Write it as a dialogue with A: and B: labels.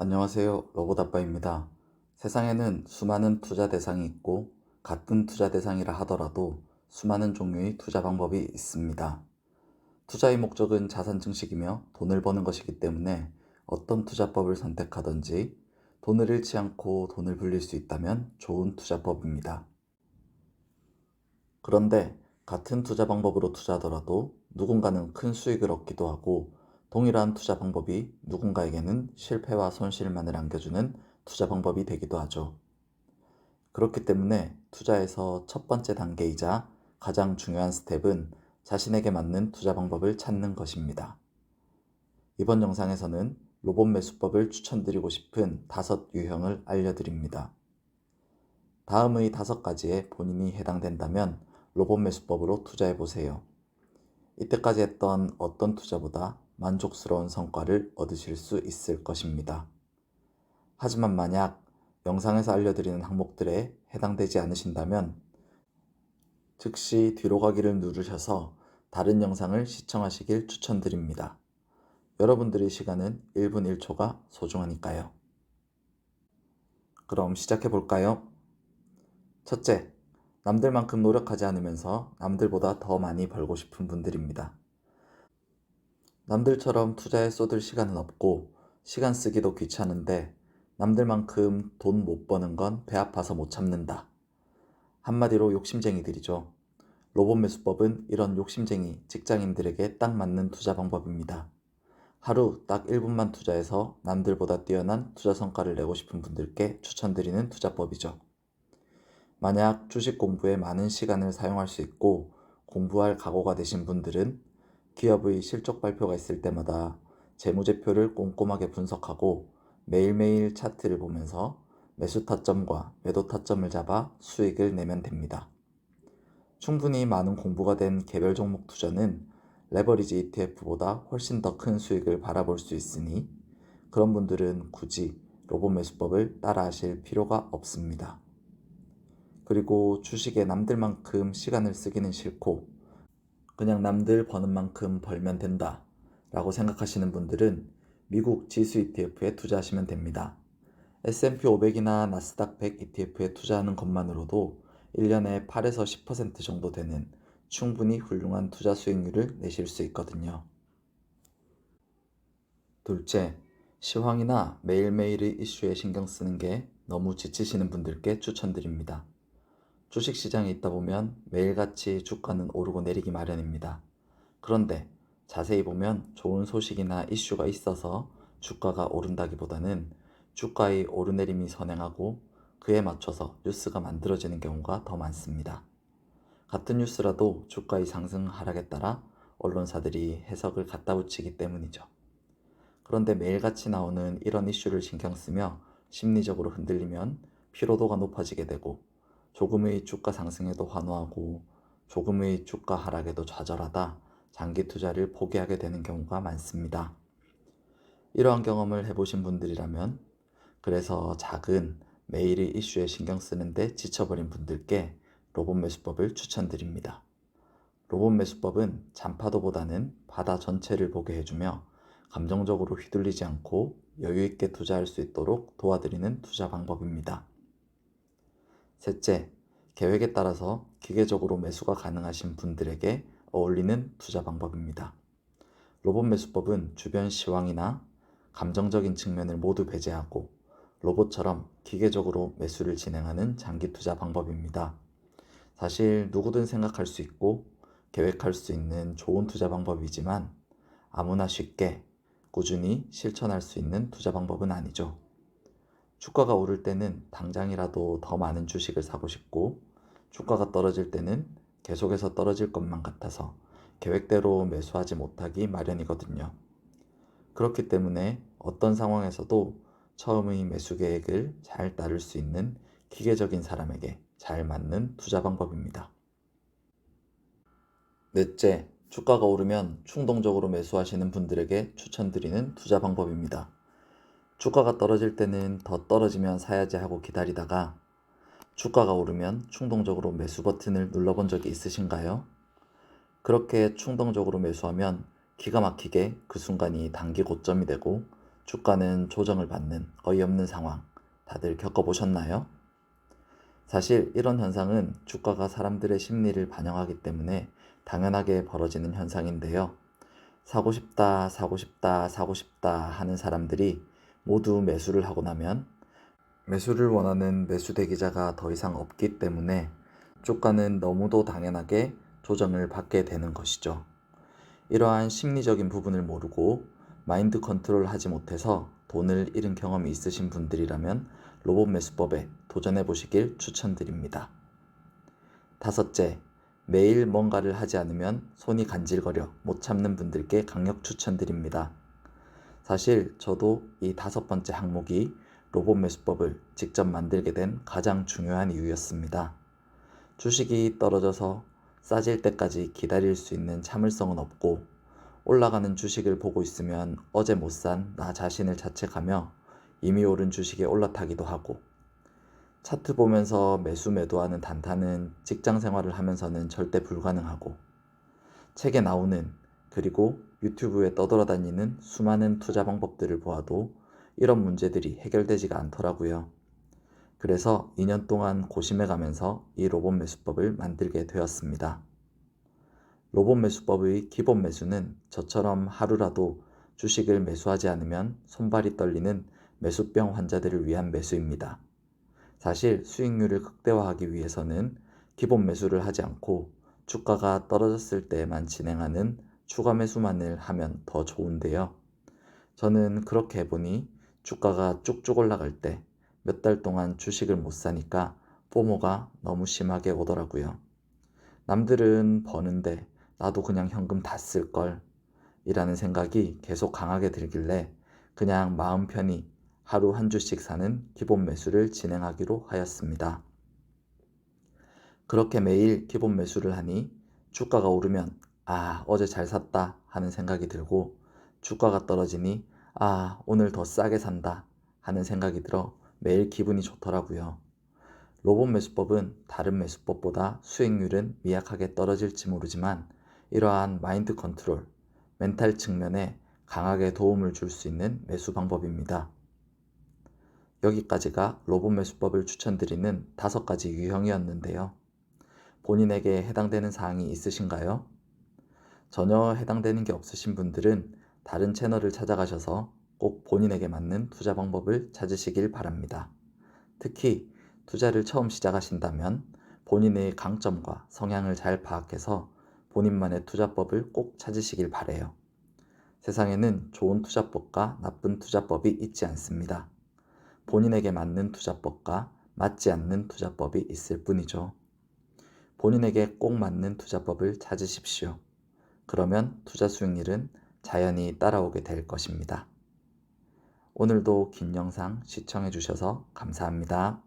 A: 안녕하세요. 로봇아빠입니다. 세상에는 수많은 투자 대상이 있고 같은 투자 대상이라 하더라도 수많은 종류의 투자 방법이 있습니다. 투자의 목적은 자산 증식이며 돈을 버는 것이기 때문에 어떤 투자법을 선택하든지 돈을 잃지 않고 돈을 불릴 수 있다면 좋은 투자법입니다. 그런데 같은 투자 방법으로 투자하더라도 누군가는 큰 수익을 얻기도 하고 동일한 투자 방법이 누군가에게는 실패와 손실만을 안겨주는 투자 방법이 되기도 하죠. 그렇기 때문에 투자에서 첫 번째 단계이자 가장 중요한 스텝은 자신에게 맞는 투자 방법을 찾는 것입니다. 이번 영상에서는 로봇 매수법을 추천드리고 싶은 다섯 유형을 알려드립니다. 다음의 다섯 가지에 본인이 해당된다면 로봇 매수법으로 투자해 보세요. 이때까지 했던 어떤 투자보다 만족스러운 성과를 얻으실 수 있을 것입니다. 하지만 만약 영상에서 알려드리는 항목들에 해당되지 않으신다면 즉시 뒤로 가기를 누르셔서 다른 영상을 시청하시길 추천드립니다. 여러분들의 시간은 1분 1초가 소중하니까요. 그럼 시작해 볼까요? 첫째, 남들만큼 노력하지 않으면서 남들보다 더 많이 벌고 싶은 분들입니다. 남들처럼 투자에 쏟을 시간은 없고 시간 쓰기도 귀찮은데 남들만큼 돈 못 버는 건 배 아파서 못 참는다. 한마디로 욕심쟁이들이죠. 로봇 매수법은 이런 욕심쟁이 직장인들에게 딱 맞는 투자 방법입니다. 하루 딱 1분만 투자해서 남들보다 뛰어난 투자 성과를 내고 싶은 분들께 추천드리는 투자법이죠. 만약 주식 공부에 많은 시간을 사용할 수 있고 공부할 각오가 되신 분들은 기업의 실적 발표가 있을 때마다 재무제표를 꼼꼼하게 분석하고 매일매일 차트를 보면서 매수 타점과 매도 타점을 잡아 수익을 내면 됩니다. 충분히 많은 공부가 된 개별 종목 투자는 레버리지 ETF보다 훨씬 더 큰 수익을 바라볼 수 있으니 그런 분들은 굳이 로봇 매수법을 따라 하실 필요가 없습니다. 그리고 주식에 남들만큼 시간을 쓰기는 싫고 그냥 남들 버는 만큼 벌면 된다 라고 생각하시는 분들은 미국 지수 ETF에 투자하시면 됩니다. S&P 500이나 나스닥 100 ETF에 투자하는 것만으로도 1년에 8에서 10% 정도 되는 충분히 훌륭한 투자 수익률을 내실 수 있거든요. 둘째, 시황이나 매일매일의 이슈에 신경 쓰는 게 너무 지치시는 분들께 추천드립니다. 주식시장에 있다 보면 매일같이 주가는 오르고 내리기 마련입니다. 그런데 자세히 보면 좋은 소식이나 이슈가 있어서 주가가 오른다기보다는 주가의 오르내림이 선행하고 그에 맞춰서 뉴스가 만들어지는 경우가 더 많습니다. 같은 뉴스라도 주가의 상승 하락에 따라 언론사들이 해석을 갖다 붙이기 때문이죠. 그런데 매일같이 나오는 이런 이슈를 신경 쓰며 심리적으로 흔들리면 피로도가 높아지게 되고 조금의 주가 상승에도 환호하고 조금의 주가 하락에도 좌절하다 장기 투자를 포기하게 되는 경우가 많습니다. 이러한 경험을 해보신 분들이라면 그래서 작은 매일의 이슈에 신경 쓰는데 지쳐버린 분들께 로봇 매수법을 추천드립니다. 로봇 매수법은 잔파도보다는 바다 전체를 보게 해주며 감정적으로 휘둘리지 않고 여유있게 투자할 수 있도록 도와드리는 투자 방법입니다. 셋째, 계획에 따라서 기계적으로 매수가 가능하신 분들에게 어울리는 투자 방법입니다. 로봇 매수법은 주변 시황이나 감정적인 측면을 모두 배제하고 로봇처럼 기계적으로 매수를 진행하는 장기 투자 방법입니다. 사실 누구든 생각할 수 있고 계획할 수 있는 좋은 투자 방법이지만 아무나 쉽게 꾸준히 실천할 수 있는 투자 방법은 아니죠. 주가가 오를 때는 당장이라도 더 많은 주식을 사고 싶고 주가가 떨어질 때는 계속해서 떨어질 것만 같아서 계획대로 매수하지 못하기 마련이거든요. 그렇기 때문에 어떤 상황에서도 처음의 매수 계획을 잘 따를 수 있는 기계적인 사람에게 잘 맞는 투자 방법입니다. 넷째, 주가가 오르면 충동적으로 매수하시는 분들에게 추천드리는 투자 방법입니다. 주가가 떨어질 때는 더 떨어지면 사야지 하고 기다리다가 주가가 오르면 충동적으로 매수 버튼을 눌러본 적이 있으신가요? 그렇게 충동적으로 매수하면 기가 막히게 그 순간이 단기 고점이 되고 주가는 조정을 받는 어이없는 상황 다들 겪어보셨나요? 사실 이런 현상은 주가가 사람들의 심리를 반영하기 때문에 당연하게 벌어지는 현상인데요. 사고 싶다, 사고 싶다, 사고 싶다 하는 사람들이 모두 매수를 하고 나면 매수를 원하는 매수 대기자가 더 이상 없기 때문에 주가는 너무도 당연하게 조정을 받게 되는 것이죠. 이러한 심리적인 부분을 모르고 마인드 컨트롤 하지 못해서 돈을 잃은 경험이 있으신 분들이라면 로봇 매수법에 도전해 보시길 추천드립니다. 다섯째, 매일 뭔가를 하지 않으면 손이 간질거려 못 참는 분들께 강력 추천드립니다. 사실 저도 이 다섯 번째 항목이 로봇 매수법을 직접 만들게 된 가장 중요한 이유였습니다. 주식이 떨어져서 싸질 때까지 기다릴 수 있는 참을성은 없고 올라가는 주식을 보고 있으면 어제 못 산 나 자신을 자책하며 이미 오른 주식에 올라타기도 하고 차트 보면서 매수 매도하는 단타는 직장 생활을 하면서는 절대 불가능하고 책에 나오는 그리고 유튜브에 떠돌아다니는 수많은 투자 방법들을 보아도 이런 문제들이 해결되지가 않더라고요. 그래서 2년 동안 고심해 가면서 이 로봇 매수법을 만들게 되었습니다. 로봇 매수법의 기본 매수는 저처럼 하루라도 주식을 매수하지 않으면 손발이 떨리는 매수병 환자들을 위한 매수입니다. 사실 수익률을 극대화하기 위해서는 기본 매수를 하지 않고 주가가 떨어졌을 때만 진행하는 추가 매수만을 하면 더 좋은데요. 저는 그렇게 해보니 주가가 쭉쭉 올라갈 때 몇 달 동안 주식을 못 사니까 포모가 너무 심하게 오더라고요. 남들은 버는데 나도 그냥 현금 다 쓸 걸 이라는 생각이 계속 강하게 들길래 그냥 마음 편히 하루 한 주씩 사는 기본 매수를 진행하기로 하였습니다. 그렇게 매일 기본 매수를 하니 주가가 오르면 아, 어제 잘 샀다 하는 생각이 들고 주가가 떨어지니 아, 오늘 더 싸게 산다 하는 생각이 들어 매일 기분이 좋더라고요. 로봇 매수법은 다른 매수법보다 수익률은 미약하게 떨어질지 모르지만 이러한 마인드 컨트롤, 멘탈 측면에 강하게 도움을 줄 수 있는 매수 방법입니다. 여기까지가 로봇 매수법을 추천드리는 다섯 가지 유형이었는데요. 본인에게 해당되는 사항이 있으신가요? 전혀 해당되는 게 없으신 분들은 다른 채널을 찾아가셔서 꼭 본인에게 맞는 투자 방법을 찾으시길 바랍니다. 특히 투자를 처음 시작하신다면 본인의 강점과 성향을 잘 파악해서 본인만의 투자법을 꼭 찾으시길 바래요. 세상에는 좋은 투자법과 나쁜 투자법이 있지 않습니다. 본인에게 맞는 투자법과 맞지 않는 투자법이 있을 뿐이죠. 본인에게 꼭 맞는 투자법을 찾으십시오. 그러면 투자 수익률은 자연히 따라오게 될 것입니다. 오늘도 긴 영상 시청해 주셔서 감사합니다.